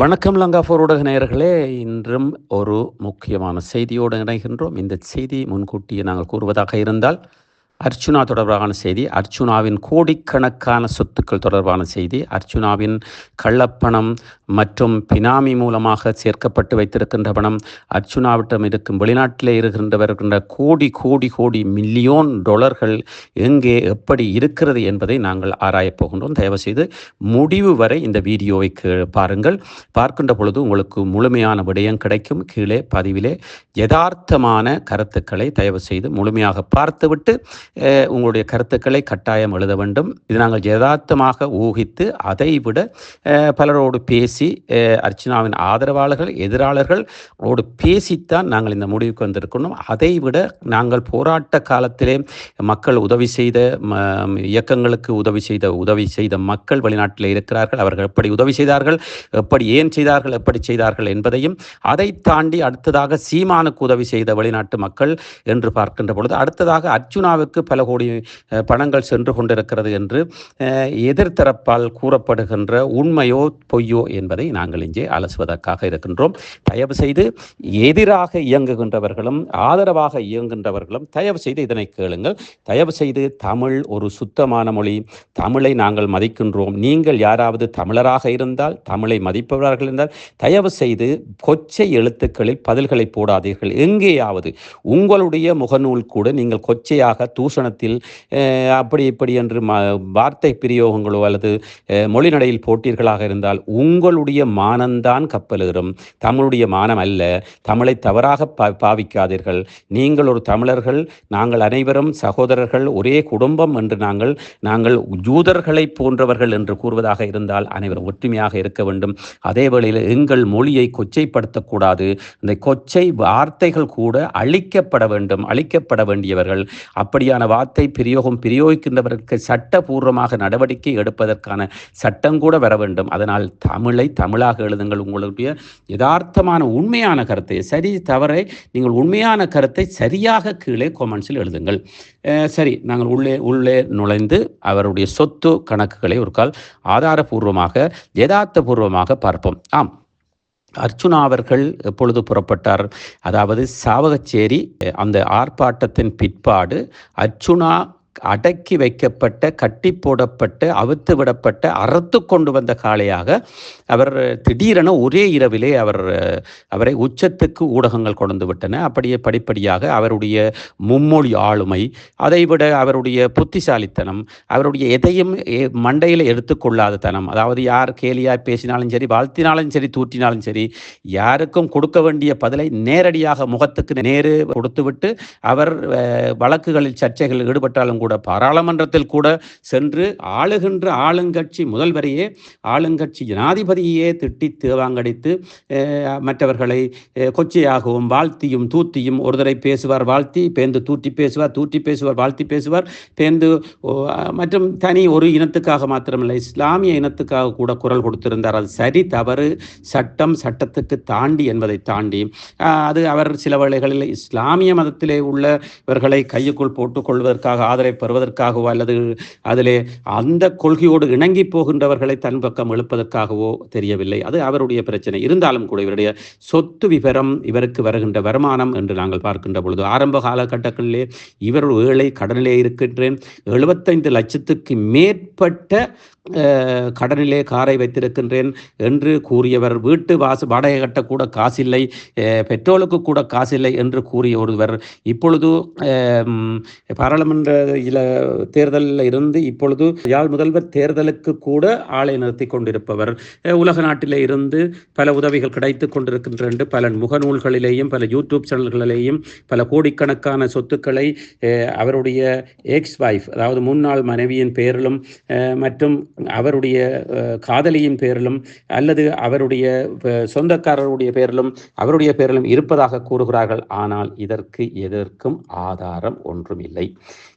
வணக்கம் லங்காஃபோர் ஊடக நேயர்களே. இன்றும் ஒரு முக்கியமான செய்தியோடு இணைகின்றோம். இந்த செய்தி முன்கூட்டியே நாங்கள் கூறுவதாக இருந்தால் அர்ச்சுனா தொடர்பான செய்தி அர்ச்சுனாவின் கோடிக்கணக்கான சொத்துக்கள் தொடர்பான செய்தி அர்ச்சுனாவின் கள்ளப்பணம் மற்றும் பினாமி மூலமாக சேர்க்கப்பட்டு வைத்திருக்கின்ற பணம் அர்ச்சுனாவிடம் இருக்கும் வெளிநாட்டிலே இருக்கின்றவர்கின்ற கோடி கோடி கோடி மில்லியோன் டாலர்கள் எங்கே எப்படி இருக்கிறது என்பதை நாங்கள் ஆராயப் போகின்றோம். தயவுசெய்து முடிவு வரை இந்த வீடியோவை பாருங்கள். பார்க்கின்ற பொழுது உங்களுக்கு முழுமையான விடயம் கிடைக்கும். கீழே பதிவிலே யதார்த்தமான கருத்துக்களை தயவு செய்து முழுமையாக பார்த்துவிட்டு உங்களுடைய கருத்துக்களை கட்டாயம் எழுத வேண்டும். இது நாங்கள் யதார்த்தமாக ஊகித்து அதை விட பலரோடு பேசி பேசி அர்ச்சனாவின் ஆதரவாளர்கள் எதிராளர்கள் ஓடு பேசித்தான் நாங்கள் இந்த முடிவுக்கு வந்திருக்கணும் அதை விட நாங்கள் போராட்ட காலத்திலே மக்கள் உதவி செய்த ம, இயக்கங்களுக்கு உதவி செய்த உதவி செய்த மக்கள் வெளிநாட்டில் இருக்கிறார்கள். அவர்கள் எப்படி உதவி செய்தார்கள்? எப்படி ஏன் செய்தார்கள்? எப்படி செய்தார்கள் என்பதையும் அதை தாண்டி அடுத்ததாக சீமானுக்கு உதவி செய்த வெளிநாட்டு மக்கள் என்று பார்க்கின்ற பொழுது அடுத்ததாக அர்ஜுனாவுக்கு பல கோடி பணங்கள் சென்று கொண்டிருக்கிறது என்று எதிர்த்தரப்பால் கூறப்படுகின்ற உண்மையோ பொய்யோ என்பது நாங்கள் இங்கே அலசுவதற்காக இருக்கின்றோம். தயவு செய்து எதிராக இயங்குகின்றவர்களும் ஆதரவாக இயங்குகின்றவர்களும் தயவு செய்து இதனை கேளுங்கள். தயவு செய்து தமிழ் ஒரு சுத்தமான மொழி. தமிழை நாங்கள் மதிக்கின்றோம். நீங்கள் யாராவது தமிழராக இருந்தால் தமிழை மதிப்பவர்கள் இருந்தால் தயவு செய்து கொச்சை எழுத்துக்களில் பதில்களை போடாதீர்கள். எங்கேயாவது உங்களுடைய முகநூல் கூட நீங்கள் கொச்சையாக தூஷணத்தில் அப்படி இப்படி என்று வார்த்தை பிரயோகங்களோ அல்லது மொழிநடையில் போட்டீர்களாக இருந்தால் உங்கள் உங்களுடைய மானம்தான் கப்பலுகிறோம். தமிழுடைய மானம் அல்ல. தமிழை தவறாக பா பாவிக்காதீர்கள். நீங்கள் ஒரு தமிழர்கள் நாங்கள் அனைவரும் சகோதரர்கள் ஒரே குடும்பம் என்று நாங்கள் நாங்கள் ஜூதர்களை போன்றவர்கள் என்று கூறுவதாக இருந்தால் அனைவரும் ஒற்றுமையாக இருக்க வேண்டும். அதே வேளையில் எங்கள் மொழியை கொச்சைப்படுத்தக்கூடாது. இந்த கொச்சை வார்த்தைகள் கூட அழிக்கப்பட வேண்டும் அழிக்கப்பட வேண்டியவர்கள். அப்படியான வார்த்தை பிரயோகம் பிரயோகிக்கின்றவர்களுக்கு சட்டபூர்வமாக நடவடிக்கை எடுப்பதற்கான சட்டம் கூட வர வேண்டும். அதனால் தமிழை தமிழாக எழுதுங்கள். உங்களுடைய யதார்த்தமான உண்மையான கருத்தை சரி தவறை நீங்கள் உண்மையான கருத்தை சரியாக கீழே கொமெண்ட்ஸில் எழுதுங்கள். சரி நாங்கள் உள்ளே உள்ளே நுழைந்து அவருடைய சொத்து கணக்குகளை ஒரு கால் ஆதாரபூர்வமாக யதார்த்தபூர்வமாக பார்ப்போம். ஆம். அர்ச்சுனா அவர்கள் எப்பொழுது புறப்பட்டார்? அதாவது சாவகச்சேரி அந்த ஆர்ப்பாட்டத்தின் பிற்பாடு அர்ச்சுனா அடக்கி வைக்கப்பட்ட கட்டி போடப்பட்ட அவித்து விடப்பட்ட அறுத்து கொண்டு வந்த காளையாக அவர் திடீரென ஒரே இரவிலே அவர் அவரை உச்சத்துக்கு ஊடகங்கள் கொண்டு விட்டன. அப்படியே படிப்படியாக அவருடைய மும்மொழி ஆளுமை அதைவிட அவருடைய புத்திசாலித்தனம் அவருடைய எதையும் மண்டையில் எடுத்துக்கொள்ளாத தனம். அதாவது யார் கேலியாய் பேசினாலும் சரி வாழ்த்தினாலும் சரி தூற்றினாலும் சரி யாருக்கும் கொடுக்க வேண்டிய பதிலை நேரடியாக முகத்துக்கு நேரு கொடுத்துவிட்டு அவர் வழக்குகளில் சர்ச்சைகளில் ஈடுபட்டாலும் கூட பாராளுமன்றத்தில் கூட சென்று ஆளுகின்ற ஆளுங்கட்சி முதல்வரையே ஆளுங்கட்சி ஜனாதிபதியே திட்டி தேவாங்கடித்து மற்றவர்களை கொச்சையாகவும் வாழ்த்தியும் தூத்தியும் ஒரு தடவை பேசுவார் வாழ்த்தி பேந்து தூற்றி பேசுவார் தூற்றி பேசுவார் வாழ்த்தி பேசுவார். பேந்து மற்றும் தனி ஒரு இனத்துக்காக மாத்திரமில்லை இஸ்லாமிய இனத்துக்காக கூட குரல் கொடுத்திருந்தார். அது சரி தவறு சட்டம் சட்டத்துக்கு தாண்டி என்பதை தாண்டி அது அவர் சில வேளைகளில் இஸ்லாமிய மதத்திலே உள்ளவர்களை கையுக்குள் போட்டுக் கொள்வதற்காக ஆதரவு பெறுவதற்காகவோ அல்லது அதிலே அந்த கொள்கையோடு இணங்கி போகின்றவர்களை தன் பக்கம் எழுப்பதற்காகவோ தெரியவில்லை. அது அவருடைய பிரச்சனை. இருந்தாலும் கூட இவருடைய சொத்து விவரம் இவருக்கு வருகின்ற வருமானம் என்று நாங்கள் பார்க்கின்ற பொழுது ஆரம்ப காலகட்டங்களிலே இவர் ஏழை கடனிலே இருக்கின்றேன். எழுபத்தைந்து லட்சத்துக்கு மேற்பட்ட கடனிலே காரை வைத்திருக்கின்றேன் என்று கூறியவர் வீட்டு வாசு வாடகை கட்டக்கூட காசில்லை பெட்ரோலுக்கு கூட காசில்லை என்று கூறிய ஒருவர் இப்பொழுது பாராளுமன்ற இல தேர்தலில் இருந்து இப்பொழுது யாழ் முதல்வர் தேர்தலுக்கு கூட ஆளை நிறுத்தி கொண்டிருப்பவர். உலக நாட்டிலே இருந்து பல உதவிகள் கிடைத்து கொண்டிருக்கின்ற பல முகநூல்களிலேயும் பல யூடியூப் சேனல்களிலேயும் பல கோடிக்கணக்கான சொத்துக்களை அவருடைய எக்ஸ் வைஃப் அதாவது முன்னாள் மனைவியின் பேரிலும் மற்றும் அவருடைய காதலியின் பேரிலும் அல்லது அவருடைய சொந்தக்காரருடைய பேரிலும் அவருடைய பேரிலும் இருப்பதாக கூறுகிறார்கள். ஆனால் இதற்கு எதற்கும் ஆதாரம் ஒன்றும் இல்லை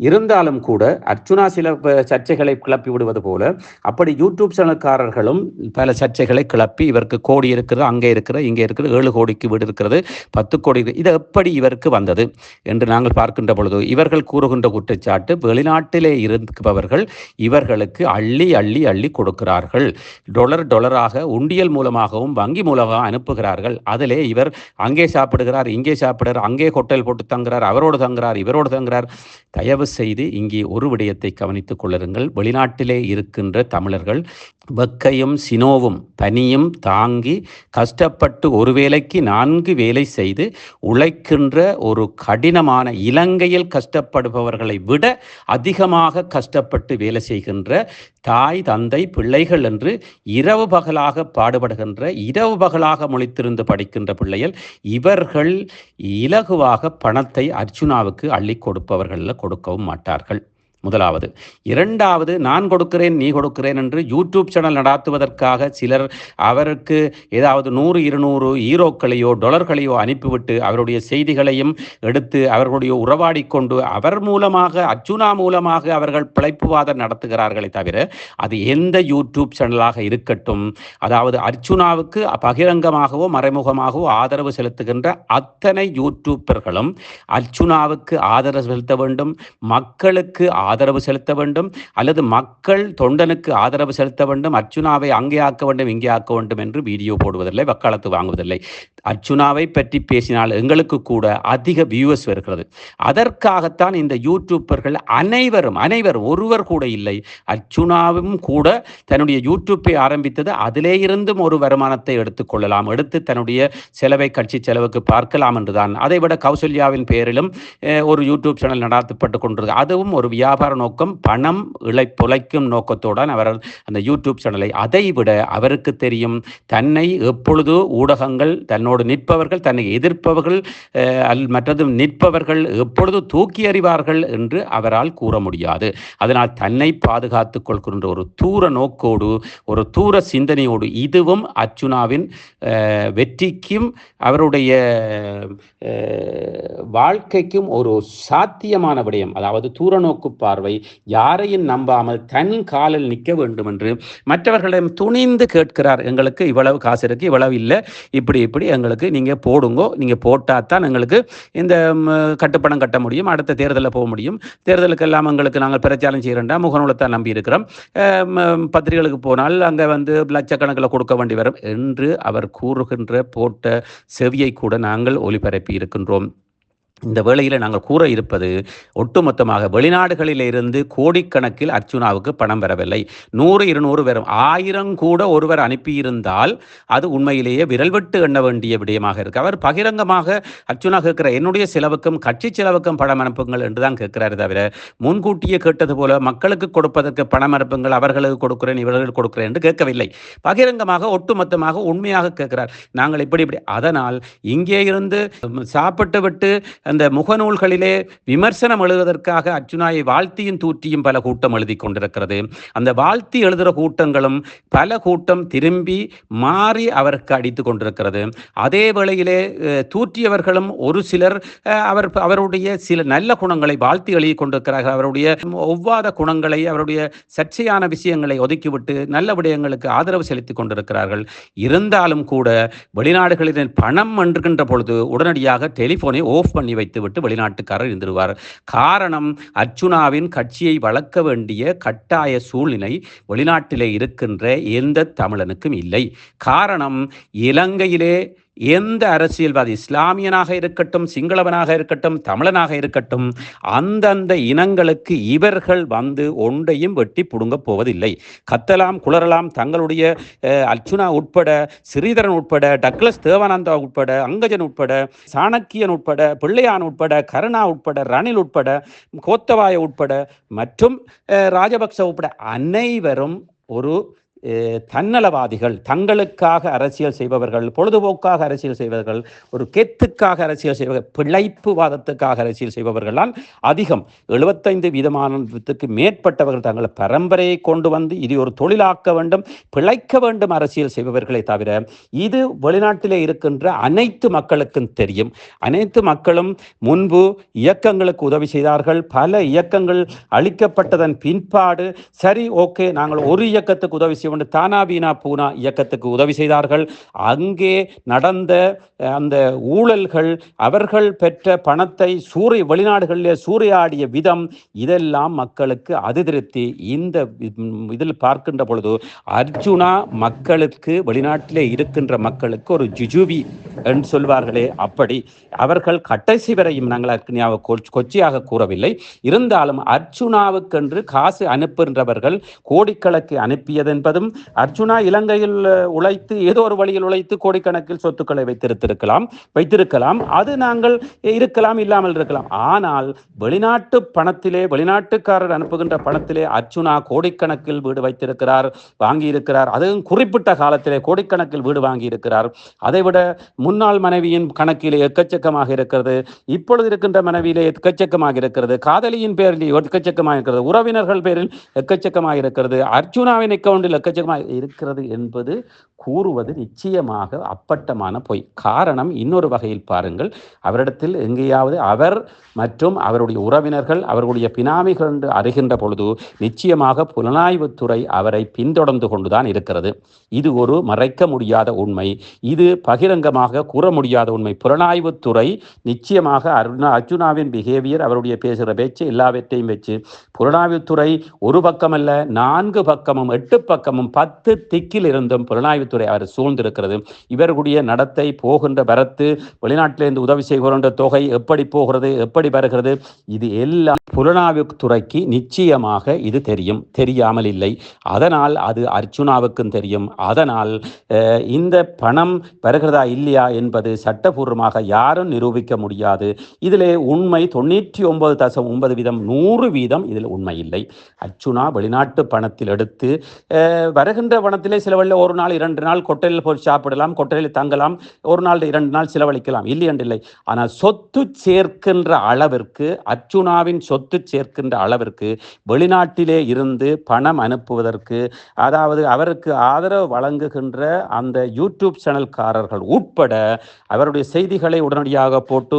இருந்தாலும் கூட அர்ச்சுனா சில சர்ச்சைகளை கிளப்பி விடுவது போல அப்படி யூடியூப் சேனல்காரர்களும் பல சர்ச்சைகளை கிளப்பி இவருக்கு கோடி இருக்கிறது அங்கே இருக்கிறது இங்கே இருக்கிறது ஏழு கோடிக்கு வீடு இருக்கிறது பத்து கோடி இது எப்படி இவருக்கு வந்தது என்று நாங்கள் பார்க்கின்ற பொழுது இவர்கள் கூறுகின்ற குற்றச்சாட்டு வெளிநாட்டிலே இருப்பவர்கள் இவர்களுக்கு அள்ளி அள்ளி அள்ளி கொடுக்கிறார்கள். டொலர் டொலராக உண்டியல் மூலமாகவும் வங்கி மூலமாக அனுப்புகிறார்கள். அதிலே இவர் அங்கே சாப்பிடுகிறார் இங்கே சாப்பிடுறார் அங்கே ஹோட்டல் போட்டு தங்குறார் அவரோடு தங்குறார் இவரோடு தங்குறார் தயவு செய்து இங்கே ஒரு விடயத்தை கவனித்துக் கொள்ளுங்கள். வெளிநாட்டிலே இருக்கின்ற தமிழர்கள் வெக்கையும் சினோவும் பனியும் தாங்கி கஷ்டப்பட்டு ஒரு வேலைக்கு நான்கு வேலை செய்து உழைக்கின்ற ஒரு கடினமான இலங்கையில் கஷ்டப்படுபவர்களை விட அதிகமாக கஷ்டப்பட்டு வேலை செய்கின்ற தாய் தந்தை பிள்ளைகள் என்று இரவு பகலாக பாடுபடுகின்ற இரவு பகலாக முழித்திருந்து படிக்கின்ற பிள்ளைகள் இவர்கள் இலகுவாக பணத்தை அர்ஜுனாவுக்கு அள்ளி கொடுப்பவர்களில் கொடுக்கவும் மாட்டார்கள். முதலாவது. இரண்டாவது நான் கொடுக்கிறேன் நீ கொடுக்கிறேன் என்று யூடியூப் சேனல் நடாத்துவதற்காக சிலர் அவருக்கு ஏதாவது நூறு இருநூறு ஈரோக்களையோ டொலர்களையோ அனுப்பிவிட்டு அவருடைய செய்திகளையும் எடுத்து அவர்களுடைய உறவாடி கொண்டு அவர் மூலமாக அர்ஜுனா மூலமாக அவர்கள் பிழைப்புவாதம் நடத்துகிறார்களே தவிர அது எந்த யூடியூப் சேனலாக இருக்கட்டும் அதாவது அர்ஜுனாவுக்கு பகிரங்கமாகவோ மறைமுகமாகவோ ஆதரவு செலுத்துகின்ற அத்தனை யூடியூப்பர்களும் அர்ஜுனாவுக்கு ஆதரவு செலுத்த வேண்டும். மக்களுக்கு ஆதரவு செலுத்த வேண்டும். அல்லது மக்கள் தொண்டனுக்கு ஆதரவு செலுத்த வேண்டும். அர்ச்சுனாவை அங்கே ஆக்க வேண்டும் இங்கே ஆக்க வேண்டும் என்று வீடியோ போடுவதில்லை வக்காலத்து வாங்குவதில்லை. அர்ச்சுனாவை பற்றி பேசினால் எங்களுக்கு கூட அதிக வியூவர்ஸ் வருகிறது அதற்காகத்தான் இந்த யூடியூப்பர்கள் அனைவரும் அனைவர் ஒருவர் கூட இல்லை அர்ச்சுனாவும் கூட தன்னுடைய யூடியூப்பை ஆரம்பித்தது. அதிலே இருந்தும் ஒரு வருமானத்தை எடுத்துக்கொள்ளலாம் எடுத்து தன்னுடைய செலவை கட்சி செலவுக்கு பார்க்கலாம் என்றுதான். அதை விட கௌசல்யாவின் பேரிலும் ஒரு யூடியூப் சேனல் நடாத்தப்பட்டு கொண்டிருக்கு அதுவும் ஒரு வியாபார நோக்கம் பணம் இழை புழைக்கும் நோக்கத்துடன் அவர் அந்த யூடியூப் சேனலை அதை விட அவருக்கு தெரியும் தன்னை எப்பொழுது ஊடகங்கள் தன்னோடு நிற்பவர்கள் தன்னை எதிர்ப்பவர்கள் அல் மற்றதும் நிற்பவர்கள் எப்பொழுது தூக்கி அறிவார்கள் என்று அவரால் கூற முடியாது. அதனால் தன்னை பாதுகாத்துக் கொள்கின்ற ஒரு தூர நோக்கோடு ஒரு தூர சிந்தனையோடு இதுவும் அர்ச்சுனாவின் வெற்றிக்கும் அவருடைய வாழ்க்கைக்கும் ஒரு சாத்தியமான விடயம். அதாவது தூர நோக்கு பார்வை யாரையும் நம்பாமல் தன் காலில் நிற்க வேண்டும் என்று மற்றவர்களிடம் துணிந்து கேட்கிறார். எங்களுக்கு இவ்வளவு காசு இருக்கு இவ்வளவு இல்லை. இப்படி இப்படி எங்களுக்கு நீங்கள் போடுங்கோ. நீங்கள் போட்டால் தான் எங்களுக்கு இந்த கட்டுப்பணம் கட்ட முடியும். அடுத்த தேர்தலில் போக முடியும். தேர்தலுக்கு எல்லாம் எங்களுக்கு நாங்கள் பிரச்சாரம் செய்கிறோம்டா. முகநூலத்தை நம்பி இருக்கிறோம். பத்திரிகைகளுக்கு போனால் அங்கே வந்து லட்சக்கணக்கில் கொடுக்க வேண்டி வரும் என்று அவர் கூறுகின்ற போட்ட செவியை கூட நாங்கள் ஒளிபரப்பி இருக்கின்றோம். இந்த வேளையில் நாங்கள் கூற இருப்பது ஒட்டுமொத்தமாக வெளிநாடுகளில் இருந்து கோடிக்கணக்கில் அர்ச்சுனாவுக்கு பணம் பெறவில்லை நூறு இருநூறு பேரும் ஆயிரம் கூட ஒருவர் அனுப்பியிருந்தால் அது உண்மையிலேயே விரல் விட்டு எண்ண வேண்டிய விடயமாக இருக்கு. அவர் பகிரங்கமாக அர்ச்சுனா கேட்கிற என்னுடைய செலவுக்கும் கட்சி செலவுக்கும் பணம் அனுப்புங்கள் என்று தான் கேட்கிறாரு தவிர முன்கூட்டியே கேட்டது போல மக்களுக்கு கொடுப்பதற்கு பணம் அனுப்புங்கள் அவர்களுக்கு கொடுக்கிறேன் இவர்கள் கொடுக்கிறேன் என்று கேட்கவில்லை. பகிரங்கமாக ஒட்டுமொத்தமாக உண்மையாக கேட்கிறார். நாங்கள் இப்படி இப்படி. அதனால் இங்கே இருந்து சாப்பிட்டு விட்டு அந்த முகநூல்களிலே விமர்சனம் எழுதுவதற்காக அர்ஜுனாயை வாழ்த்தியும் தூற்றியும் பல கூட்டம் எழுதி கொண்டிருக்கிறது. அந்த வாழ்த்தி எழுதுகிற கூட்டங்களும் பல கூட்டம் திரும்பி மாறி அவருக்கு அடித்து கொண்டிருக்கிறது. அதே வேளையிலே தூற்றியவர்களும் ஒரு சிலர் அவர் அவருடைய சில நல்ல குணங்களை வாழ்த்தி எழுதி கொண்டிருக்கிறார்கள். அவருடைய ஒவ்வாத குணங்களை அவருடைய சர்ச்சையான விஷயங்களை ஒதுக்கிவிட்டு நல்ல விடயங்களுக்கு ஆதரவு செலுத்திக் கொண்டிருக்கிறார்கள். இருந்தாலும் கூட வெளிநாடுகளில் பணம் என்றுகின்ற பொழுது உடனடியாக டெலிஃபோனை ஆஃப் பண்ணி வைத்துவிட்டு வெளிநாட்டுக்காரர் இருந்துருவார். காரணம் அர்ச்சுனாவின் கட்சியை வளர்க்க வேண்டிய கட்டாய சூழ்நிலை வெளிநாட்டிலே இருக்கின்ற எந்த தமிழனுக்கும் இல்லை. காரணம் இலங்கையிலே எந்த அரசியல்வாதி இஸ்லாமியனாக இருக்கட்டும் சிங்களவனாக இருக்கட்டும் தமிழனாக இருக்கட்டும் அந்தந்த இனங்களுக்கு இவர்கள் வந்து ஒன்றையும் வெட்டி புடுங்க போவதில்லை. கத்தலாம் குளரலாம் தங்களுடைய அர்ச்சுனா உட்பட ஸ்ரீதரன் உட்பட டக்ளஸ் தேவானந்தா உட்பட அங்கஜன் உட்பட சாணக்கியன் உட்பட பிள்ளையான் உட்பட கருணா உட்பட ரணில் உட்பட கோத்தவாய உட்பட மற்றும் ராஜபக்ச உட்பட அனைவரும் ஒரு தன்னலவாதிகள் தங்களுக்காக அரசியல் செய்பவர்கள் பொழுதுபோக்காக அரசியல் செய்பவர்கள் ஒரு கெத்துக்காக அரசியல் செய்பவர்கள் பிழைப்புவாதத்துக்காக அரசியல் செய்பவர்களால் அதிகம். எழுபத்தைந்து வீதமானத்துக்கு மேற்பட்டவர்கள் தங்களை பரம்பரையை கொண்டு வந்து இது ஒரு தொழிலாக்க வேண்டும் பிழைக்க வேண்டும் அரசியல் செய்பவர்களை தவிர இது வெளிநாட்டிலே இருக்கின்ற அனைத்து மக்களுக்கும் தெரியும். அனைத்து மக்களும் முன்பு இயக்கங்களுக்கு உதவி செய்தார்கள் பல இயக்கங்கள் அளிக்கப்பட்டதன் பின்பாடு சரி ஓகே நாங்கள் ஒரு இயக்கத்துக்கு உதவி செய்ய தானா வீணா பூனா இயக்கத்துக்கு உதவி செய்தார்கள். அங்கே நடந்த அந்த ஊழல்கள் அவர்கள் பெற்ற பணத்தை சூறை வெளிநாடுகளிலே சூறையாடிய விதம் இதெல்லாம் மக்களுக்கு அதிருப்தி. இந்த இதில் பார்க்கின்ற பொழுது அர்ஜுனா மக்களுக்கு வெளிநாட்டிலே இருக்கின்ற மக்களுக்கு ஒரு ஜிஜுவி என்று சொல்வார்களே. அப்படி அவர்கள் கடைசி வரையும் நாங்கள் கொச்சியாக கூறவில்லை. இருந்தாலும் அர்ஜுனாவுக்கென்று காசு அனுப்புகின்றவர்கள் கோடிக்கணக்கு அனுப்பியதென்பதும் அர்ஜுனா இலங்கையில் உழைத்து ஏதோ ஒரு வழியில் உழைத்து கோடிக்கணக்கில் சொத்துக்களை வைத்திருத்திருக்கலாம் வைத்திருக்கலாம். அது நாங்கள் இருக்கலாம் இல்லாமல் இருக்கலாம். ஆனால் வெளிநாட்டு பணத்திலே வெளிநாட்டுக்காரர் அனுப்புகின்ற பணத்திலே அர்ஜுனா கோடிக்கணக்கில் வீடு வைத்திருக்கிறார் வாங்கி இருக்கிறார் அதுவும் குறிப்பிட்ட காலத்திலே கோடிக்கணக்கில் வீடு வாங்கி இருக்கிறார் அதைவிட முன்னாள் மனைவியின் கணக்கிலே எக்கச்சக்கமாக இருக்கிறது இப்பொழுது இருக்கின்ற மனைவியிலே எக்கச்சக்கமாக இருக்கிறது காதலியின் பேரில் எக்கச்சக்கமாக இருக்கிறது உறவினர்கள் பேரில் எக்கச்சக்கமாக இருக்கிறது. அர்ஜுனாவின் அக்கவுண்டில் எக்கச்சக்கமாக இருக்கிறது என்பது கூறுவது நிச்சயமாக அப்பட்டமான பொய். காரணம் இன்னொரு வகையில் பாருங்கள். அவரிடத்தில் எங்கேயாவது அவர் மற்றும் அவருடைய உறவினர்கள் அவர்களுடைய பினாமிகள் என்று அறிகின்ற பொழுது நிச்சயமாக புலனாய்வுத்துறை அவரை பின்தொடர்ந்து கொண்டுதான் இருக்கிறது. இது ஒரு மறைக்க முடியாத உண்மை. இது பகிரங்கமாக கூற முடியாத உண்மை. புலனாய்வுத்துறை நிச்சயமாக அருணா அர்ஜுனாவின் பிஹேவியர் அவருடைய பேசுகிற பேச்சு எல்லாவற்றையும் வச்சு புலனாய்வுத்துறை ஒரு பக்கமல்ல நான்கு பக்கமும் எட்டு பக்கமும் பத்து திக்கில் இருந்தும் புலனாய்வுத்துறை அவர் சூழ்ந்திருக்கிறது. இவர்களுடைய நடத்தை போகின்ற வரத்து வெளிநாட்டிலிருந்து உதவி செய்கின்ற தொகை எப்படி போகிறது எப்படி வருகிறது இது எல்லாம் புலனாய்வுத்துறைக்கு நிச்சயமாக இது தெரியும். தெரியாமல் இல்லை. அதனால் அது அர்ஜுனாவுக்கும் தெரியும். அதனால் இந்த பணம் வருகிறதா இல்லையா என்பது சட்டபூர்வமாக யாரும் நிரூபிக்க முடியாது. இதிலே உண்மை தொண்ணூற்றி ஒன்பது தசம் ஒன்பது வீதம் நூறு வீதம் இதில் உண்மை இல்லை. அர்ச்சுனா வெளிநாட்டு பணத்தில் எடுத்து வருகின்ற வனத்திலே சிலவழில் ஒரு நாள் இரண்டு நாள் கொட்டையில் போய் சாப்பிடலாம் கொட்டையில் தங்கலாம் ஒரு நாள் இரண்டு நாள் செலவழிக்கலாம். இல்லை என்றில்லை. ஆனால் சொத்து சேர்க்கின்ற அளவிற்கு அர்ச்சுனாவின் சொத்து சேர்க்கின்ற அளவிற்கு வெளிநாட்டிலே இருந்து பணம் அனுப்புவதற்கு அதாவது அவருக்கு ஆதரவு வழங்குகின்ற அந்த யூடியூப் சேனல்காரர்கள் உட்பட அவருடைய செய்திகளை உடனடியாக போட்டு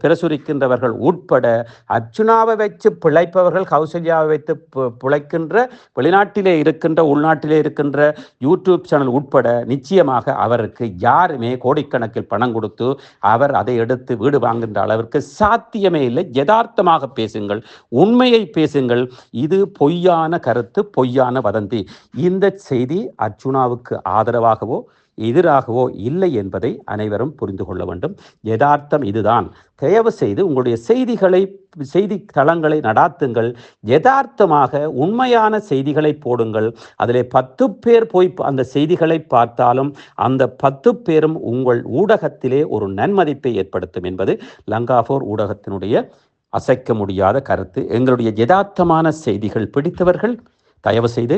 பிரசுரிக்கின்றவர்கள் உட்பட அர்ச்சுனாவை வச்சு பிழைப்பவர்கள் கௌசல்யாவை வைத்து பு- பிழைக்கின்ற வெளிநாட்டிலே இருக்கின்ற உள்நாட்டிலே இருக்கின்ற யூடியூப் சேனல் உட்பட நிச்சயமாக அவருக்கு யாருமே கோடிக்கணக்கில் பணம் கொடுத்து அவர் அதை எடுத்து வீடு வாங்குகின்ற அளவிற்கு சாத்தியமே இல்லை. யதார்த்தமாக பேசுங்கள் உண்மையை பேசுங்கள். இது பொய்யான கருத்து பொய்யான வதந்தி. இந்த செய்தி அர்ஜுனாவுக்கு ஆதரவாகவோ எதிராகவோ இல்லை என்பதை அனைவரும் புரிந்து கொள்ள வேண்டும். யதார்த்தம் இதுதான். தயவு செய்து உங்களுடைய செய்திகளை செய்தி தளங்களை நடாத்துங்கள். யதார்த்தமாக உண்மையான செய்திகளை போடுங்கள். அதிலே பத்து பேர் போய் அந்த செய்திகளை பார்த்தாலும் அந்த பத்து பேரும் உங்கள் ஊடகத்திலே ஒரு நன்மதிப்பை ஏற்படுத்தும் என்பது லங்காபோர் ஊடகத்தினுடைய அசைக்க முடியாத கருத்து. எங்களுடைய யதார்த்தமான செய்திகள் பிடித்தவர்கள் தயவு செய்து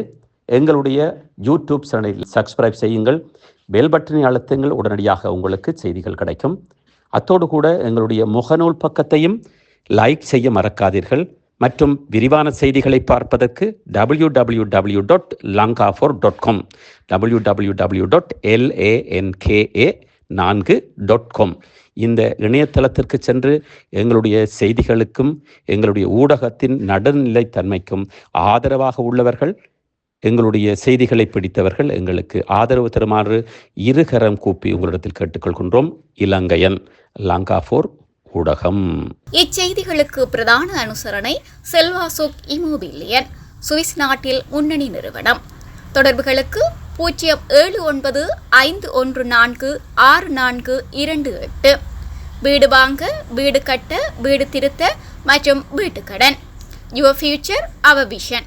எங்களுடைய யூடியூப் சேனலில் சப்ஸ்கிரைப் செய்யுங்கள். பெல் பட்டனை அழுத்துங்கள் உடனடியாக உங்களுக்கு செய்திகள் கிடைக்கும். அத்தோடு கூட எங்களுடைய முகநூல் பக்கத்தையும் லைக் செய்ய மறக்காதீர்கள். மற்றும் விரிவான செய்திகளை பார்ப்பதற்கு W W W dot lanka four dot com W W W dot L A N K A நான்கு டாட் காம் இந்த இணையதளத்திற்கு சென்று எங்களுடைய செய்திகளுக்கும் எங்களுடைய ஊடகத்தின் நடுநிலைத்தன்மைக்கும் ஆதரவாக உள்ளவர்கள் எங்களுடைய செய்திகளை பிடித்தவர்கள் எங்களுக்கு ஆதரவு தருமாறு இருகரம் கூப்பி உங்களிடத்தில் கேட்டுக்கொள்கின்றோம். இலங்கையன் லங்காஃபோர் ஊடகம். இச்செய்திகளுக்கு பிரதான அனுசரணை செல்வாசோக் இமோபிலியன் சுவிஸ் நாட்டில் முன்னணி நிறுவனம். தொடர்புகளுக்கு பூஜ்ஜியம் ஏழு ஒன்பது ஐந்து ஒன்று நான்கு ஆறு நான்கு இரண்டு எட்டு. வீடு வாங்க வீடு கட்ட வீடு திருத்த மற்றும் வீட்டுக்கடன். Your future our vision